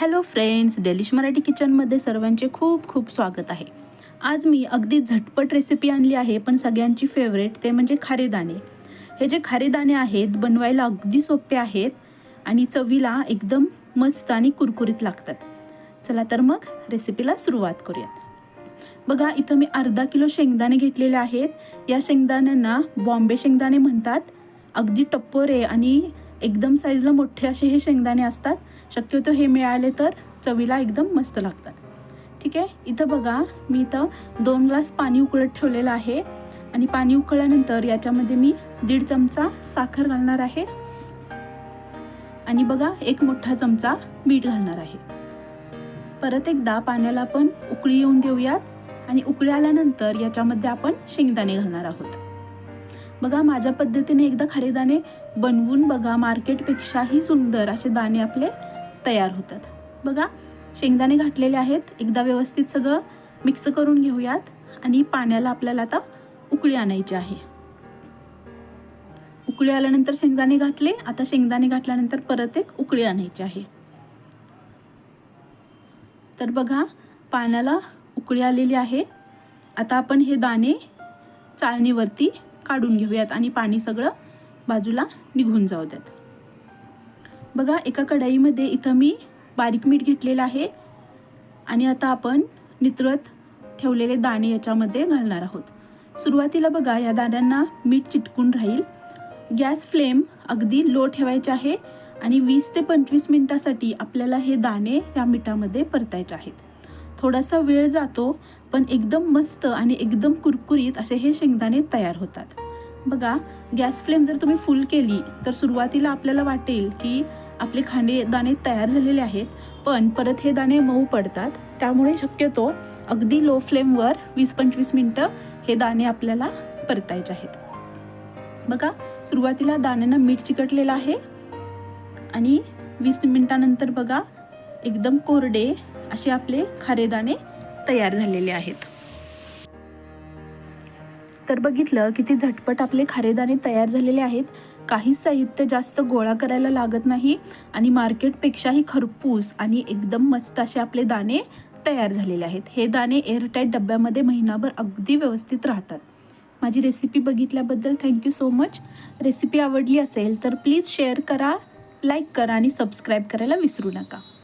Hello friends delish Marathi किचनमध्ये सर्वांचे खूप खूप स्वागत आहे. आज मी अगदी झटपट रेसिपी आणली आहे पण सगळ्यांची फेवरेट ते म्हणजे खारेदाणे. हे जे खारेदाणे आहेत बनवायला अगदी सोपे आहेत आणि चवीला एकदम मस्त आणि कुरकुरीत लागतात. चला तर मग रेसिपीला सुरुवात करूयात. बघा इथं मी अर्धा किलो शेंगदाणे घेतलेले आहेत. या शेंगदाण्यांना बॉम्बे शेंगदाणे म्हणतात. अगदी टप्पोरे आणि एकदम साईजला मोठे असे हे शेंगदाणे असतात. शक्यतो हे मिळाले तर चवीला एकदम मस्त लागतात. ठीक आहे? इथं बघा मी इथं दोन ग्लास पाणी उकळत ठेवलेलं आहे. आणि पाणी उकळल्यानंतर याच्यामध्ये मी दीड चमचा साखर घालणार आहे. आणि बघा एक मोठा चमचा मीठ घालणार आहे. परत एकदा पाण्याला आपण उकळी येऊन देऊयात. आणि उकळी आल्यानंतर याच्यामध्ये आपण शेंगदाणे घालणार आहोत. बघा माझ्या पद्धतीने एकदा खरेदाणे बनवून बघा मार्केटपेक्षाही सुंदर असे दाणे आपले तयार होतात. बघा शेंगदाणे घातलेले आहेत. एकदा व्यवस्थित सगळं मिक्स करून घेऊयात आणि पाण्याला आपल्याला आता उकळी आणायची आहे. उकळी आल्यानंतर शेंगदाणे घातले. आता शेंगदाणे घातल्यानंतर परत एक उकळी आणायची आहे. तर बघा पाण्याला उकळी आलेली आहे. आता आपण हे दाणे चाळणीवरती काढून घेऊयात आणि पाणी सगळं बाजूला निघून जाऊ द्यात. बघा एका कढाईमध्ये इथं मी बारीक मीठ घेतलेलं आहे आणि आता आपण नितळत ठेवलेले दाणे याच्यामध्ये घालणार आहोत. सुरुवातीला बघा या दाण्यांना मीठ चिटकून राहील. गॅस फ्लेम अगदी लो ठेवायचे आहे आणि वीस ते पंचवीस मिनटासाठी आपल्याला हे दाणे या मिठामध्ये परतायचे आहेत. थोडासा वेळ जातो पण एकदम मस्त आणि एकदम कुरकुरीत असे हे शेंगदाणे तयार होतात. बघा गॅस फ्लेम जर तुम्ही फुल केली तर सुरुवातीला आपल्याला वाटेल की आपले खाणे दाणे तयार झालेले आहेत पण परत हे दाणे मऊ पडतात. त्यामुळे शक्यतो अगदी लो फ्लेमवर वीस पंचवीस मिनटं हे दाणे आपल्याला परतायचे आहेत. बघा सुरुवातीला दाण्यांना मीठ चिकटलेलं आहे. आणि वीस मिनटानंतर बघा एकदम कोरडे असे आपले खारेदाणे तयार झालेले आहेत. तर बघितलं किती झटपट आपले खारेदाणे तयार झालेले आहेत. काहीच साहित्य जास्त गोळा करायला लागत नाही आणि मार्केटपेक्षाही खरपूस आणि एकदम मस्त असे आपले दाणे तयार झालेले आहेत. हे दाणे एअरटाईट डब्यामध्ये महिनाभर अगदी व्यवस्थित राहतात. माझी recipe बघितल्याबद्दल thank you so much recipe आवडली असेल तर प्लीज शेअर करा लाईक करा आणि सबस्क्राईब करायला विसरू नका.